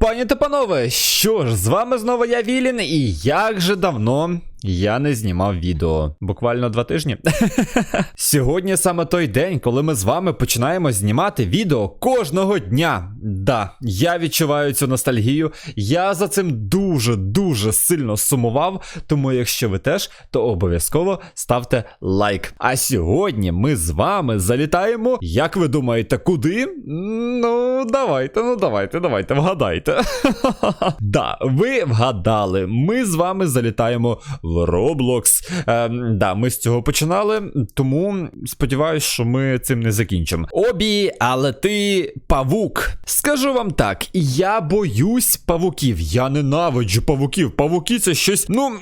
Пані та панове, що ж, з вами знову я Вілін, і як же давно я не знімав відео. Буквально два тижні. Сьогодні саме той день, коли ми з вами починаємо знімати відео кожного дня. Да, я відчуваю цю ностальгію. Я за цим дуже-дуже сильно сумував. Тому, якщо ви теж, то обов'язково ставте лайк. А сьогодні ми з вами залітаємо. Як ви думаєте, куди? Ну, давайте, ну давайте, давайте, вгадайте. Да, ви вгадали. Ми з вами залітаємо в Roblox. Ем, да, ми з цього починали, тому сподіваюсь, що ми цим не закінчимо. Обі, але ти павук. Скажу вам так, я боюсь павуків. Я ненавиджу павуків. Павуки це щось, ну.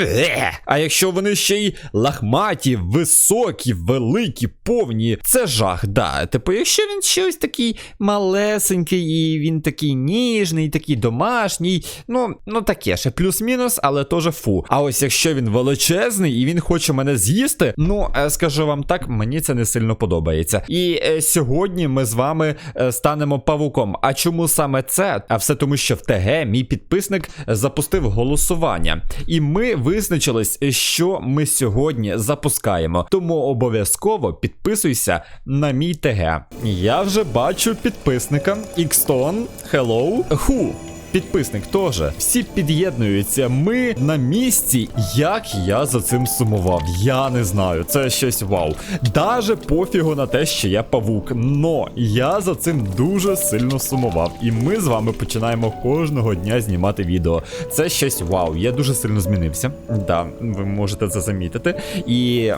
е. А якщо вони ще й лахматі, високі, великі, повні, це жах, да. Типу, якщо він щось такий малесенький, і він такий ніжний, такий домашній, ну, ну таке ще плюс-мінус, але теж фу. А ось якщо він величезний і він хоче мене з'їсти, ну е, скажу вам так, мені це не сильно подобається. І е, сьогодні ми з вами е, станемо павуком. А чому саме це? А все тому, що в ТГ мій підписник запустив голосування, і ми визначились, що ми сьогодні запускаємо. Тому обов'язково підписуйся на мій ТГ. Я вже бачу підписника Xton, Hello, Ху. Підписник теж. Всі під'єднуються. Ми на місці. Як я за цим сумував? Я не знаю. Це щось вау. Даже пофігу на те, що я павук. Но я за цим дуже сильно сумував. І ми з вами починаємо кожного дня знімати відео. Це щось вау. Я дуже сильно змінився. Да, ви можете це замітити. І.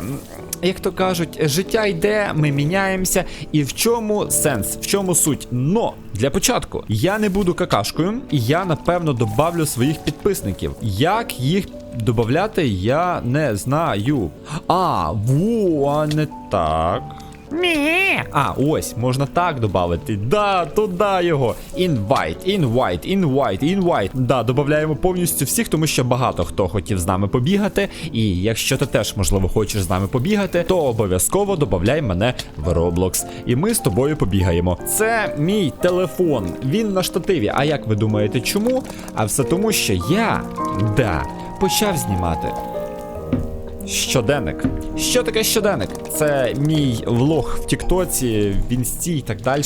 Як то кажуть, життя йде, ми міняємося. І в чому сенс, в чому суть? Но для початку я не буду какашкою, я напевно добавлю своїх підписників. Як їх додати, я не знаю. А, во, а не так. Мі. А, ось, можна так додати. Да, туди його. Invite, invite, invite, invite. Да, додаємо повністю всіх, тому що багато хто хотів з нами побігати. І якщо ти теж, можливо, хочеш з нами побігати, то обов'язково додай мене в Roblox. І ми з тобою побігаємо. Це мій телефон. Він на штативі. А як ви думаєте, чому? А все тому, що я, да, почав знімати. Щоденник. Що таке щоденник? Це мій влог в Тіктоці, в Інсті і так далі.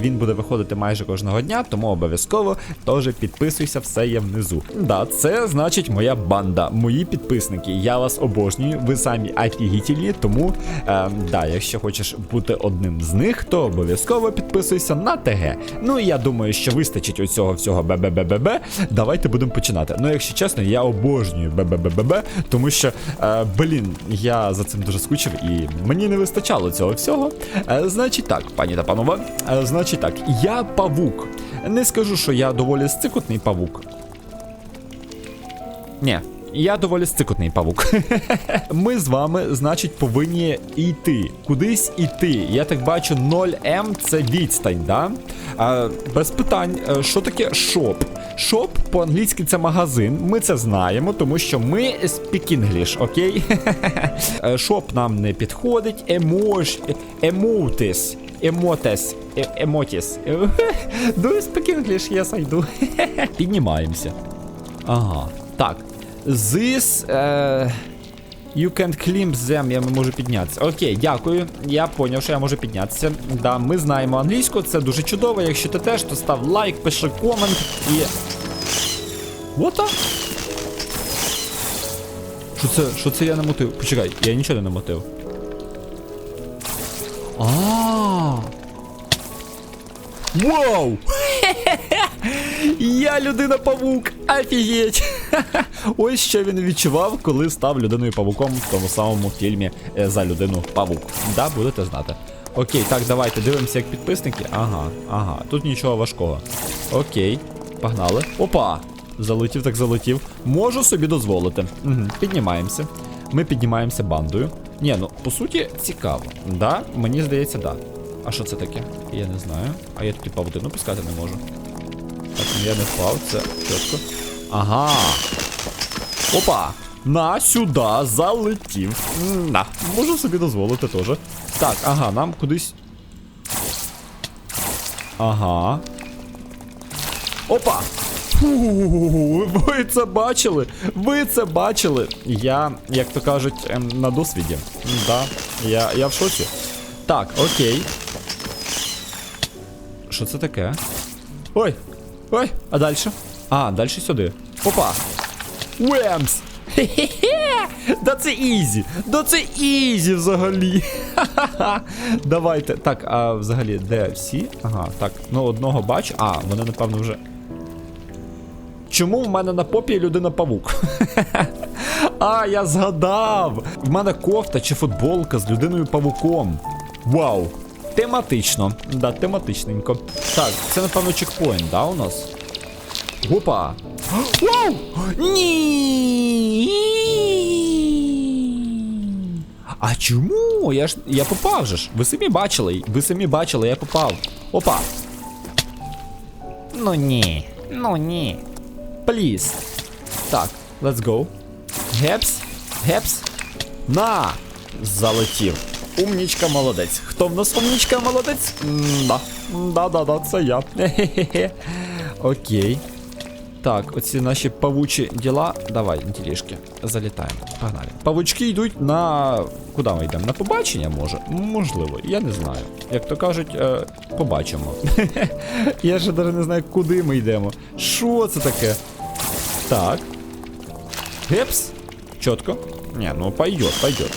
Він буде виходити майже кожного дня, тому обов'язково теж підписуйся, все є внизу. Да, це значить моя банда, мої підписники. Я вас обожнюю, ви самі офігітельні, тому е, да, якщо хочеш бути одним з них, то обов'язково підписуйся на ТГ. Ну і я думаю, що вистачить оцього всього БББББ. Давайте будемо починати. Ну, якщо чесно, я обожнюю БББББ, тому що. Е, Блін, я за цим дуже скучив і мені не вистачало цього всього. Е, значить так, пані та панове, е, значить так, я павук. Не скажу, що я доволі сцикотний павук. Ні. Я доволі стикотний павук. Ми з вами, значить, повинні йти. Кудись іти. Я так бачу, 0М це відстань, да? А, без питань, Е, що таке шоп? Шоп по-англійськи це магазин. Ми це знаємо, тому що ми speak English, окей? Шоп нам не підходить. Емош... Емотис. Емотес. Емотіс. Do you speak English? Yes, I do. Піднімаємося. Ага. Так. This. Е... You can't climb them, я можу піднятися. Окей, дякую. Я поняв, що я можу піднятися. Да, ми знаємо англійську, це дуже чудово. Якщо ти теж, то став лайк, пиши комент і. What the? Що це? Що це я намотив? Почекай, я нічого не намотив. А. Вау! Я людина-павук! Офігеть! Ось що він відчував, коли став людиною павуком в тому самому фільмі е, за людину павук. Да, будете знати. Окей, так, давайте дивимося, як підписники. Ага, ага, тут нічого важкого. Окей, погнали. Опа! Залетів, так залетів. Можу собі дозволити. Угу, Піднімаємося. Ми піднімаємося бандою. Ні, ну по суті, цікаво. Да? Мені здається, да. А що це таке? Я не знаю. А я тут павутину пускати не можу. Так, ну я не впав, це чітко. Ага. Опа! На, сюди, залетів. На, можу собі дозволити теж. Так, ага, нам кудись. Ага. Опа! Фу, ви це бачили? Ви це бачили? Я, як то кажуть, ем, на досвіді. Да, я, я в шоці. Так, окей. Що це таке? Ой! Ой, а далі? А, далі сюди. Опа! Уемс! Хе-хе-хе! Да це ізі! Да це ізі взагалі! Давайте. Так, а взагалі, де всі? Ага, так, ну одного бачу. А, вони напевно вже. Чому в мене на попі людина павук? а, я згадав! В мене кофта чи футболка з людиною павуком. Вау! Тематично. Да, тематичненько. Так, це напевно чекпоінт, да, у нас? Опа! Вау! Ні! А чому? Я ж я попав же ж. Ви самі бачили, ви самі бачили, я попав. Опа! Ну ні, ну ні. Пліз. Так, let's go. Гепс, гепс. На! Залетів. Умнічка молодець. Хто в нас умнічка молодець? М-да. Да-да-да, це я. Хе-хе-хе. Окей. Так, оці наші павучі діла. Давай, тілішки, залітаємо. Погнали. Павучки йдуть на. Куди ми йдемо? На побачення, може? Можливо, я не знаю. Як то кажуть, е, побачимо. я ще навіть не знаю, куди ми йдемо. Що це таке? Так. Гепс. Чітко. Не, ну пойдет, пойдет.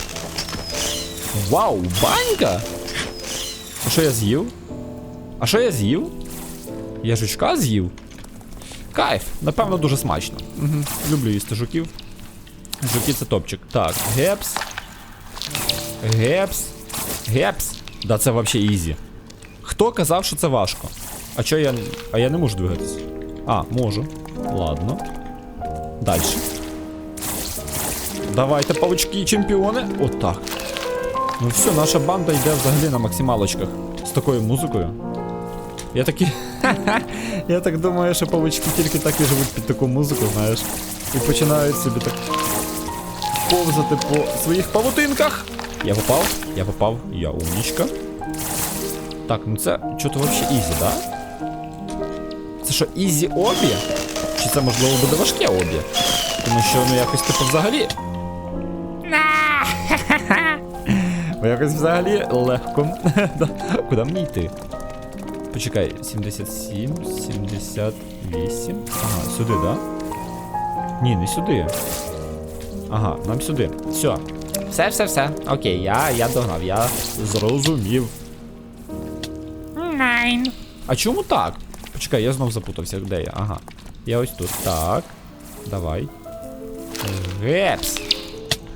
Вау, банька! А що я з'їв? А що я з'їв? Я жучка з'їв? Кайф, напевно, дуже смачно. Угу. Люблю їсти жуків. Жуки це топчик. Так, гепс. Гепс. Гепс. Да, це взагалі ізі. Хто казав, що це важко? А чо я. А я не можу двигатись? А, можу. Ладно. Дальше. Давайте, павучки, чемпіони. Отак. Ну все, наша банда йде взагалі на максималочках. З такою музикою. Я такий. Я так думаю, що павучки тільки так і живуть під таку музику, знаєш. І починають собі так повзати по своїх павутинках. Я попав, я попав, я умнічка. Так, ну це що-то взагалі ізі, да? Це що, ізі обі? Чи це можливо буде важке обі? Тому що ну якось типу взагалі. Якось взагалі легко. Куди мені йти? Почекай, 77, 78. Ага, сюди, да? Ні, не сюди. Ага, нам сюди. Все. Все, все, все. Окей, я, я догнав, я зрозумів. Найн. А чому так? Почекай, я знов запутався, де я? Ага. Я ось тут. Так. Давай. Гепс.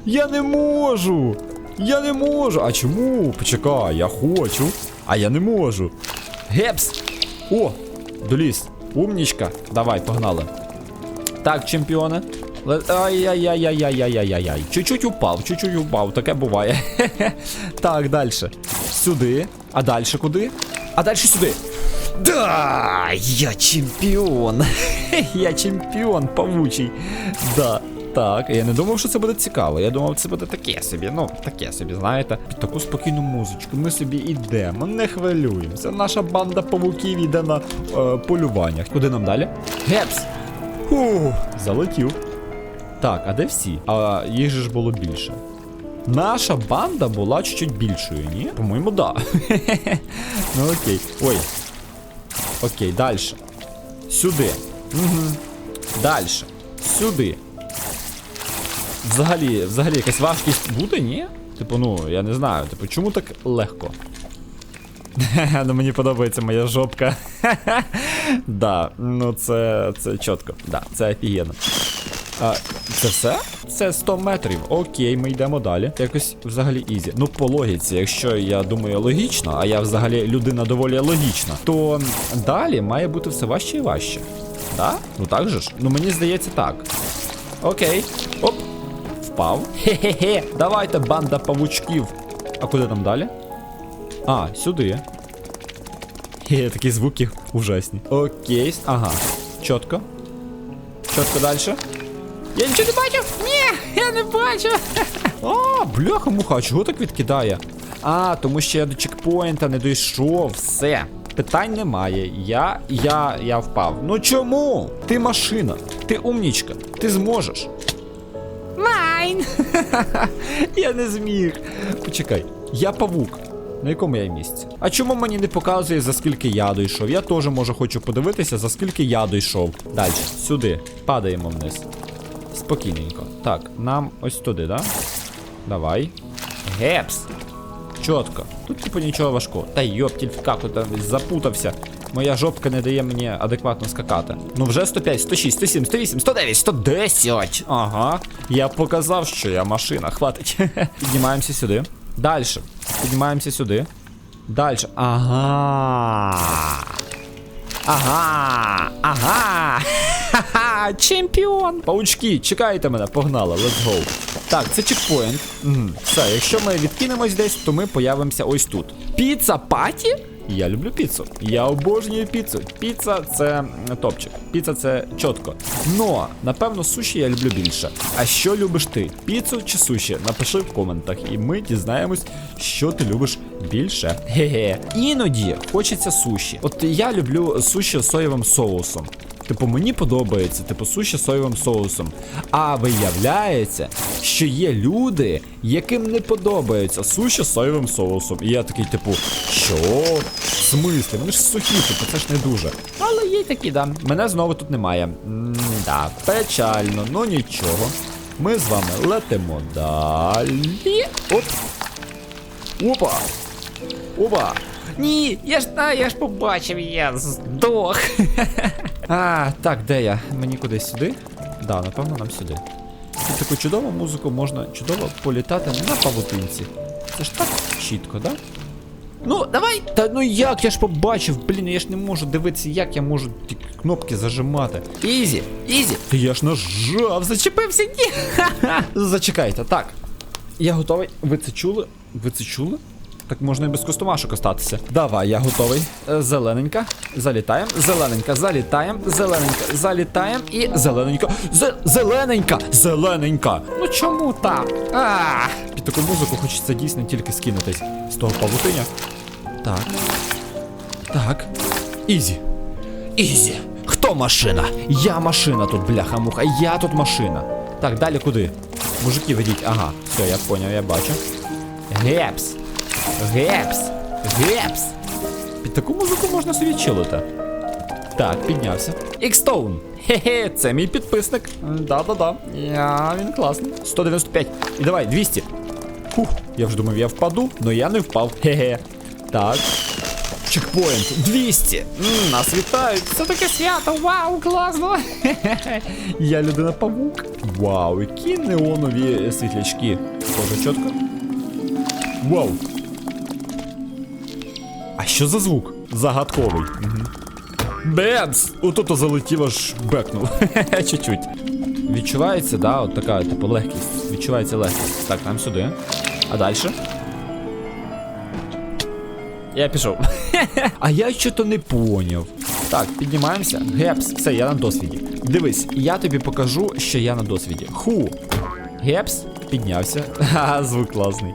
Я не можу! Я не можу! А чому? Почекай, я хочу. А я не можу. Гепс! О! Доліз. Умнічка. Давай, погнали. Так, чемпіони. Ай-яй-яй-яй-яй-яй-яй-яй. Чуть-чуть упав, чуть-чуть упав, таке буває. так, далі. Сюди. А далі куди? А далі сюди. Да, я чемпіон. я чемпіон павучий. Да. Так, я не думав, що це буде цікаво. Я думав, це буде таке собі. Ну, таке собі, знаєте. Під таку спокійну музичку. Ми собі йдемо, не хвилюємося. Наша банда павуків йде на е, полювання. Куди нам далі? Гепс! Фу, залетів. Так, а де всі? А їх же ж було більше. Наша банда була чуть-чуть більшою, ні? По-моєму, да. ну окей. Ой. Окей, далі. Сюди. Угу. Далі. Сюди. Взагалі, взагалі якась важкість буде, ні? Типу, ну, я не знаю. Типу, чому так легко? ну мені подобається моя жопка. да, ну це це чітко. Да, це офігенно. А, це все? Це 100 метрів. Окей, ми йдемо далі. Якось взагалі ізі. Ну, по логіці, якщо я думаю логічно, а я взагалі людина доволі логічна, то далі має бути все важче і важче. Да? Ну так же ж? Ну мені здається так. Окей. Оп. Впав. Хе-хе-хе. Давайте, банда павучків. А куди там далі? А, сюди. Хе, такі звуки ужасні. Окей. Ага. Чітко. Чітко далі. Я нічого не бачу! Ні, я не бачу. А, бляха муха, чого так відкидає? А, тому що я до чекпоінта не дійшов. Все. питань немає. Я. я. я впав. Ну чому? Ти машина, ти умнічка, ти зможеш. Майн! Я не зміг. Почекай, я павук. На якому я місці? А чому мені не показує, за скільки я дійшов? Я теж можу хочу подивитися, за скільки я дійшов. Далі, сюди. Падаємо вниз. Спокійненько. Так, нам ось туди, да? Давай. Гепс. Чітко. Тут типу нічого важкого. Та йоптіль каку там запутався. Моя жопка не дає мені адекватно скакати. Ну вже 105, 106, 107, 108, 109, 110. Ага. Я показав, що я машина. Хватить. Піднімаємося сюди. Далі. Піднімаємося сюди. Далі. Ага. Ага. Ага. Ха-ха, чемпіон! Паучки, чекайте мене, погнали, let's go. Так, це чекпоінт. Угу. Все, якщо ми відкинемось десь, то ми появимося ось тут. Піца паті? Я люблю піцу. Я обожнюю піцу. Піца це топчик. Піца це чітко. Но, напевно, суші я люблю більше. А що любиш ти? Піцу чи суші? Напиши в коментах, і ми дізнаємось, що ти любиш більше. Ге-ге. Іноді хочеться суші. От я люблю суші з соєвим соусом. Типу, мені подобається, типу, суші соєвим соусом. А виявляється, що є люди, яким не подобається суші соєвим соусом. І я такий, типу, що? В смислі? Вони ж сухі, типу, це ж не дуже. Але є такі, да. Мене знову тут немає. М-да, печально, ну нічого. Ми з вами летимо далі. Оп. Опа. Опа. Ні, я ж а, я ж побачив, я здох. А, так, де я? Мені кудись сюди? Да, напевно, нам сюди. Тут таку чудову музику можна чудово політати на павутинці. Це ж так чітко, да? Ну, давай! Та ну як я ж побачив, блін, я ж не можу дивитися, як я можу ті кнопки зажимати. Ізі, ізі! Та я ж нажав, зачепився, ні! Ха-ха! Зачекайте, так. Я готовий. Ви це чули? Ви це чули? Так можна і без костомашок остатися. Давай, я готовий. Е, Зелененька. Залітаємо. Зелененька, залітаємо. Зелененька, залітаємо. І зелененька. Зе- Зелененька! Зелененька! Ну чому так? А, під таку музику хочеться дійсно тільки скинутись з того павутиня. Так. Так. Ізі. Ізі. Хто машина? Я машина тут, бляха-муха. Я тут машина. Так, далі куди? Мужики, ведіть. Ага, все, я поняв, я бачу. Гепс. Гепс. Гепс. Під таку музику можна собі чилити. Так, піднявся. Ікстоун. Хе-хе, це мій підписник. Да-да-да. Я він класний. 195. І давай, 200. Фух, я вже думав, я впаду, але я не впав. Хе-хе. Так. Чекпоінт 200. М, нас вітають. Це таке свято. Вау, класно. Хе-хе. Я людина павук. Вау, які неонові світлячки. Тоже чітко. Вау. Що за звук? Загадковий. Угу. Бемс! Ото залетів аж бекнув. Чуть-чуть. Відчувається, да, от така, типу, легкість. Відчувається легкість. Так, нам сюди. А далі? Я пішов. а я що-то не поняв. Так, піднімаємося. Гепс, все, я на досвіді. Дивись, я тобі покажу, що я на досвіді. Ху. Гепс, піднявся. Ха, звук класний.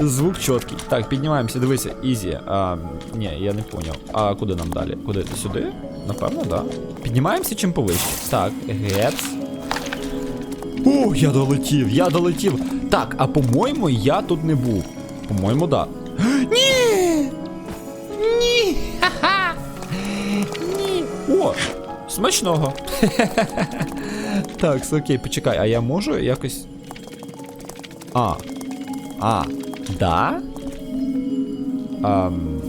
Звук чіткий. Так, піднімаємося, дивися, ізі. А, ні, я не поняв. А куди нам далі? Куди? Сюди? Напевно, да. Піднімаємося чим повище. Так, гепс. О, я долетів, я долетів. Так, а по-моєму, я тут не був. По-моєму, да. Ні! Ні! Ха-ха! Ні! О! Смачного. так, окей, почекай, а я можу якось. А. А. Да? Ам...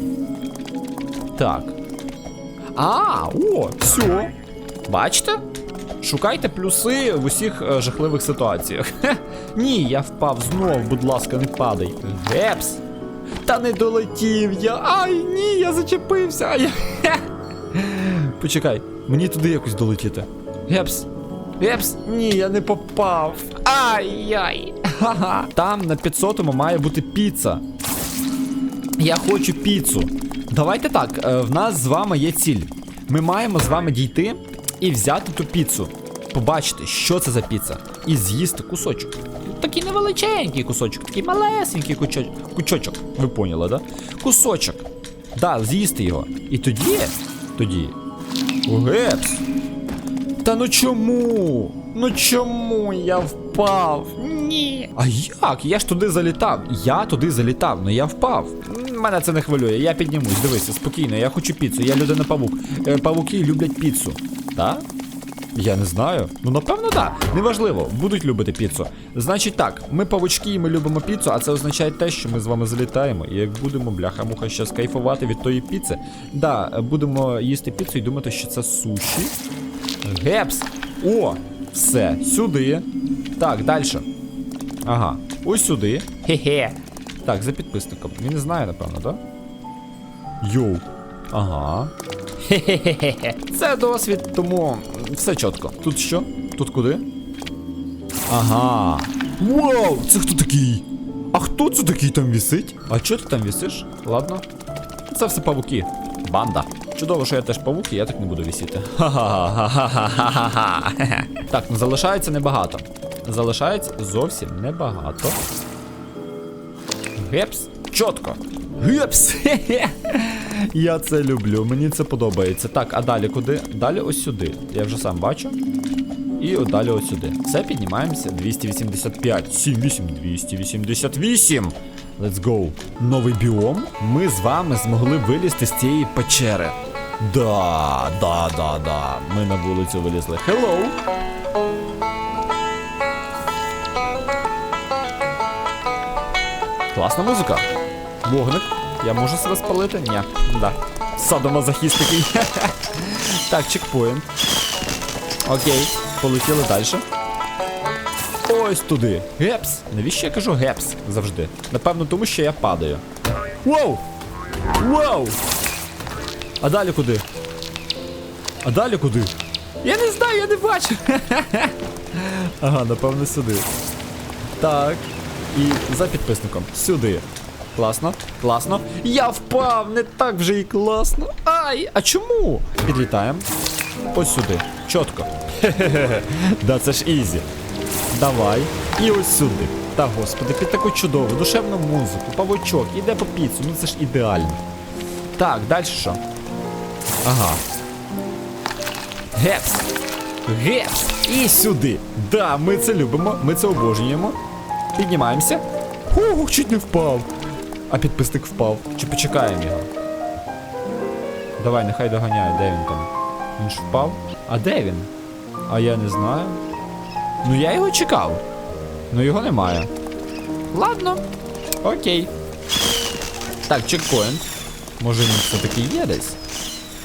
Так. А, о, все. Бачите? Шукайте плюси в усіх е, жахливих ситуаціях. Хе. Ні, я впав знов, будь ласка, не падай. Гепс. Та не долетів я. Ай, ні, я зачепився. А я... Хе. Почекай, мені туди якось долетіти. Гепс. Гепс, ні, я не попав. Ай-яй. Ха-ха. Там на 500-му має бути піца. Я хочу піцу. Давайте так, е, в нас з вами є ціль. Ми маємо з вами дійти і взяти ту піцу. Побачити, що це за піца. І з'їсти кусочок. Такий невеличенький кусочок, такий малесенький кучо- кучочок. Ви поняли, да? Кусочок. Да, з'їсти його. І тоді. Тоді. Гепс. Та ну чому? Ну чому я впав? А як? Я ж туди залітав. Я туди залітав, але я впав. Мене це не хвилює. Я піднімусь. Дивися, спокійно, я хочу піцу. Я людина павук. Е, павуки люблять піцу. Так? Я не знаю. Ну напевно, так. Неважливо, будуть любити піцу. Значить так, ми павучки і ми любимо піцу, а це означає те, що ми з вами залітаємо. І як будемо, бляха-муха, щас кайфувати від тої піци. Да, будемо їсти піцу і думати, що це суші. Гепс! О! Все, сюди. Так, далі. Ага, ось сюди. Хе-хе. Так, за підписником. Він не знає, напевно, так? Йоу. Ага. Хе-хе-хе. Це досвід, тому все чітко. Тут що? Тут куди? Ага. Вау! Це хто такий? А хто це такий там вісить? А чого ти там вісиш? Ладно. Це все павуки. Банда. Чудово, що я теж павук, і я так не буду вісіти. Ха-ха-ха-ха-ха-ха-ха. Так, ну залишається небагато. Залишається зовсім небагато. Гепс. Чітко. Гепс. Я це люблю, мені це подобається. Так, а далі куди? Далі ось сюди. Я вже сам бачу. І далі ось сюди. Все, піднімаємося. 285. 78, 288. Let's go. Новий біом. Ми з вами змогли вилізти з цієї печери. Да, да, да, да. Ми на вулицю вилізли. Hello! Класна музика. Вогник. Я можу себе спалити? Ні. Да. Садомазохіст такий. так, чекпоінт. Окей, полетіли далі. Ось туди. Гепс. Навіщо я кажу гепс завжди? Напевно, тому що я падаю. Воу! Воу! А далі куди? А далі куди? Я не знаю, я не бачу. ага, напевно, сюди. Так. І за підписником. Сюди. Класно, класно. Я впав, не так вже і класно. Ай, а чому? Підлітаємо. Ось сюди. Чітко. Хе-хе-хе. Да, це ж ізі. Давай. І ось сюди. Та господи, під таку чудову, душевну музику, павучок, іде по піцу, ну це ж ідеально. Так, далі що? Ага. Гепс! Гепс! І сюди. Да, ми це любимо, ми це обожнюємо. Піднімаємося. Ух, чуть не впав. А підписник впав. Чи почекаємо його? Давай, нехай доганяє, де він там. Він ж впав. А де він? А я не знаю. Ну я його чекав. Ну його немає. Ладно. Окей. Так, чекпоінт. Може він все-таки є десь?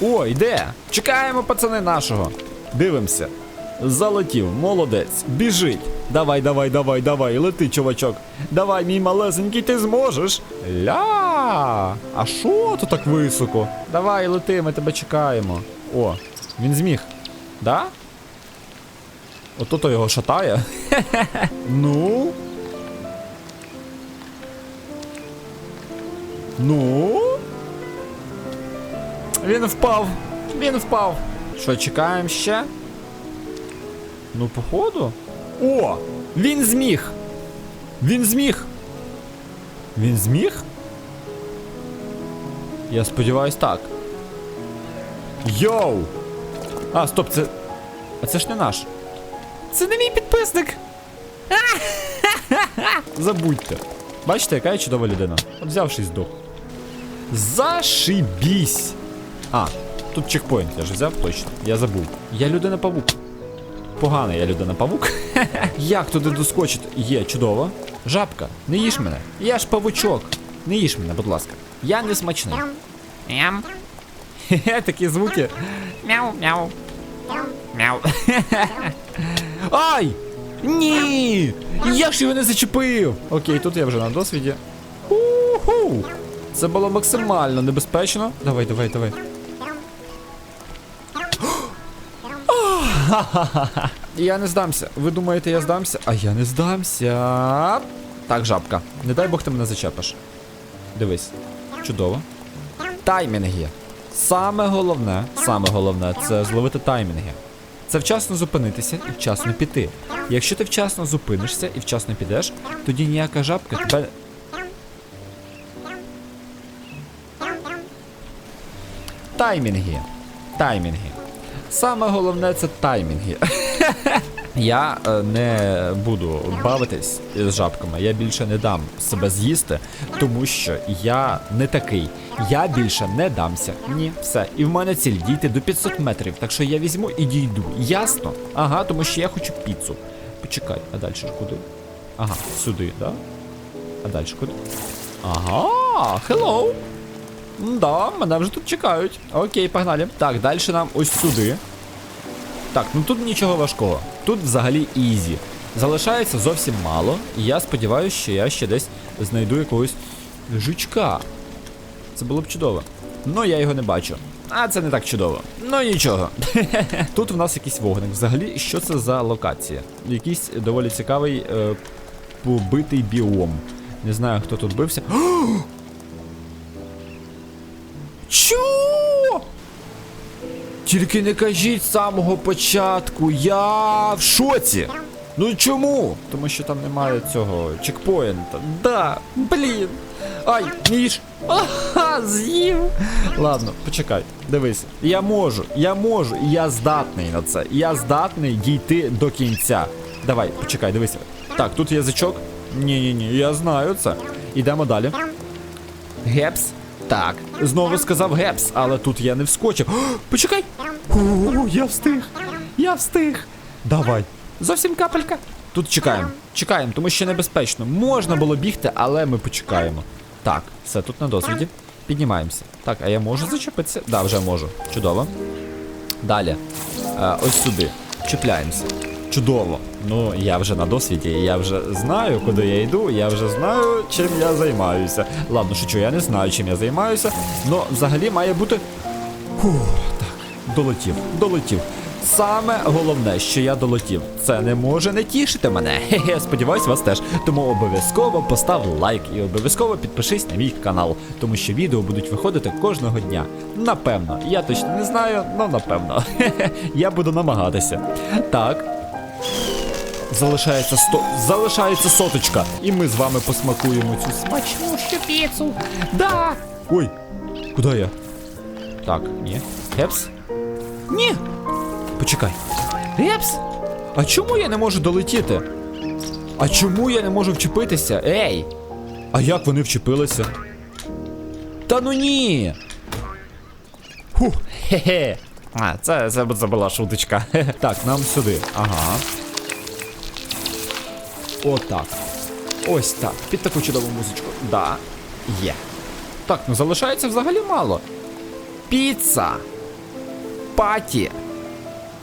О, йде! Чекаємо, пацани, нашого. Дивимося. Залетів, молодець, біжить. Давай, давай, давай, давай, лети, чувачок. Давай, мій малесенький, ти зможеш. Ля! А що тут так високо? Давай, лети, ми тебе чекаємо. О, він зміг. Да? Ото то його шатає. ну. Ну. Він впав. Він впав. Що, чекаємо ще? Ну, походу. О! Він зміг! Він зміг! Він зміг? Я сподіваюсь так. Йоу! А, стоп, це. А це ж не наш. Це не мій підписник! Забудьте. Бачите, яка я чудова людина. От взявши здох. Зашибісь! А, тут чекпоінт, я ж взяв точно. Я забув. Я людина павук. Поганий я людина павук. Як туди доскочити? Є, чудово. Жабка, не їж мене. Я ж павучок. Не їж мене, будь ласка. Я не смачний. Мям. Хе-хе, такі звуки. Мяу, мяу. Мяу. Ай! Ні! Як ж його не зачепив? Окей, тут я вже на досвіді. Уху! Це було максимально небезпечно. Давай, давай, давай. Ха-ха-ха. Я не здамся. Ви думаєте, я здамся? А я не здамся. Так, жабка. Не дай Бог ти мене зачепиш. Дивись. Чудово. Таймінги. Саме головне, саме головне це зловити таймінги. Це вчасно зупинитися і вчасно піти. Якщо ти вчасно зупинишся і вчасно підеш, тоді ніяка жабка тебе. Таймінги. Таймінги. Саме головне це таймінги. Я е, не буду бавитись з жабками, я більше не дам себе з'їсти, тому що я не такий. Я більше не дамся. Ні, все. І в мене ціль дійти до 500 метрів, так що я візьму і дійду. Ясно? Ага, тому що я хочу піцу. Почекай, а далі ж куди? Ага, сюди, да? А далі куди? Ага, hello. Да, мене вже тут чекають. Окей, погнали. Так, далі нам ось сюди. Так, ну тут нічого важкого. Тут взагалі ізі. Залишається зовсім мало, і я сподіваюся, що я ще десь знайду якогось жучка. Це було б чудово. Ну я його не бачу. А це не так чудово. Ну нічого. Тут в нас якийсь вогник. Взагалі, що це за локація? Якийсь доволі цікавий е, побитий біом. Не знаю, хто тут бився. Чо? Тільки не кажіть з самого початку, я в шоці. Ну чому? Тому що там немає цього чекпоінта. Да, блін. Ай, ніж. Ага, з'їв. Ладно, почекай, дивись. Я можу, я можу, я здатний на це. Я здатний дійти до кінця. Давай, почекай, дивися. Так, тут язичок. Ні-ні-ні, я знаю це. Ідемо далі. Гепс. Так. Знову сказав гепс, але тут я не вскочив. О, почекай! О, я встиг! Я встиг! Давай. Зовсім капелька. Тут чекаємо. Чекаємо, тому що небезпечно. Можна було бігти, але ми почекаємо. Так, все тут на досвіді. Піднімаємося. Так, а я можу зачепитися? Да, вже можу. Чудово. Далі. Е, ось сюди. Чіпляємося. Чудово. Ну, я вже на досвіді, я вже знаю, куди я йду, я вже знаю, чим я займаюся. Ладно, шучу, я не знаю, чим я займаюся. Но взагалі має бути. Фух, так, долетів, долетів. Саме головне, що я долетів. Це не може не тішити мене. Хе-хе, сподіваюсь, вас теж. Тому обов'язково постав лайк і обов'язково підпишись на мій канал, тому що відео будуть виходити кожного дня. Напевно, я точно не знаю, але напевно. Хе-хе, я буду намагатися. Так. Залишається сто. Залишається соточка. І ми з вами посмакуємо цю смачну піцу. Да! Ой, куди я? Так, ні. Гепс? Ні. Почекай. Гепс? А чому я не можу долетіти? А чому я не можу вчепитися? Ей! А як вони вчепилися? Та ну ні! Фух, хе-хе. А, це, це, це була шуточка. Так, нам сюди. Ага. Отак. Ось так. Під таку чудову музичку. Да. Є. Так, ну залишається взагалі мало. Піца. Паті.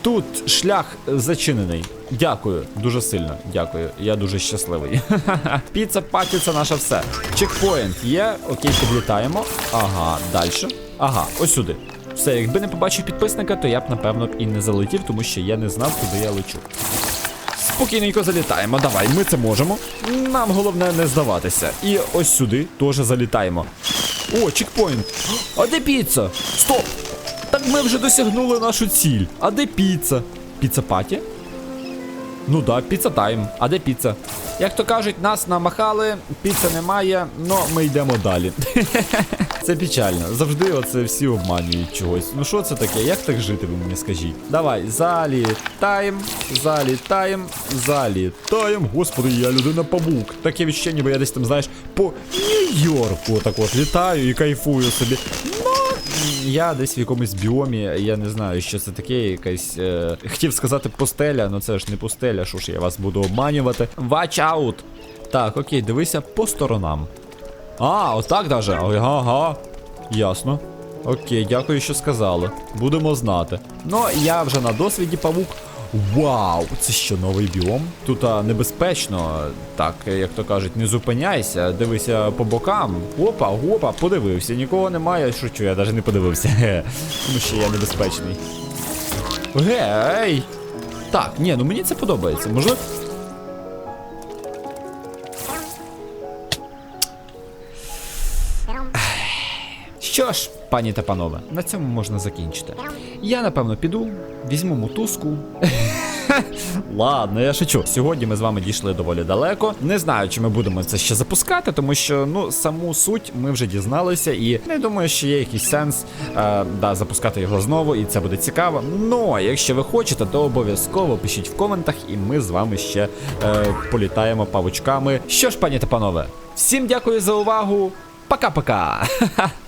Тут шлях зачинений. Дякую, дуже сильно. Дякую. Я дуже щасливий. Піца паті це наше все. Чекпоінт є. Окей, підлітаємо. Ага, далі. Ага, ось сюди. Все, якби не побачив підписника, то я б напевно і не залетів, тому що я не знав, куди я лечу. Спокійненько залітаємо. Давай, ми це можемо. Нам головне не здаватися. І ось сюди теж залітаємо. О, чекпоінт. А де піца? Стоп! Так ми вже досягнули нашу ціль. А де піца? Піца паті? Ну да, піца тайм. А де піца? Як то кажуть, нас намахали, піца немає, но ми йдемо далі. Це печально. Завжди оце всі обманюють чогось. Ну що це таке? Як так жити, ви мені скажіть? Давай, залітаєм, залітаєм, залітаєм. Господи, я людина павук. Таке відчуття, ніби я десь там, знаєш, по Нью-Йорку так от літаю і кайфую собі. Ну, я десь в якомусь біомі, я не знаю, що це таке, якась. Е... Хотів сказати пустеля, але це ж не пустеля, що ж я вас буду обманювати. Watch out! Так, окей, дивися по сторонам. А, отак даже. Ага, ага. Ясно. Окей, дякую, що сказали. Будемо знати. Ну, я вже на досвіді павук. Вау, це що новий біом? Тут а, небезпечно. Так, як то кажуть, не зупиняйся, дивися по бокам. Опа, опа, подивився. Нікого немає. Шучу, я навіть не подивився. Тому що я небезпечний. Гей! Так, ні, ну мені це подобається. Можливо. Що ж, пані та панове, на цьому можна закінчити. Я напевно піду, візьму мотузку. Ладно, я шучу. Сьогодні ми з вами дійшли доволі далеко. Не знаю, чи ми будемо це ще запускати, тому що ну саму суть ми вже дізналися, і не думаю, що є якийсь сенс е, да, запускати його знову, і це буде цікаво. Ну якщо ви хочете, то обов'язково пишіть в коментах, і ми з вами ще е, політаємо павучками. Що ж, пані та панове, всім дякую за увагу. Пока-пока.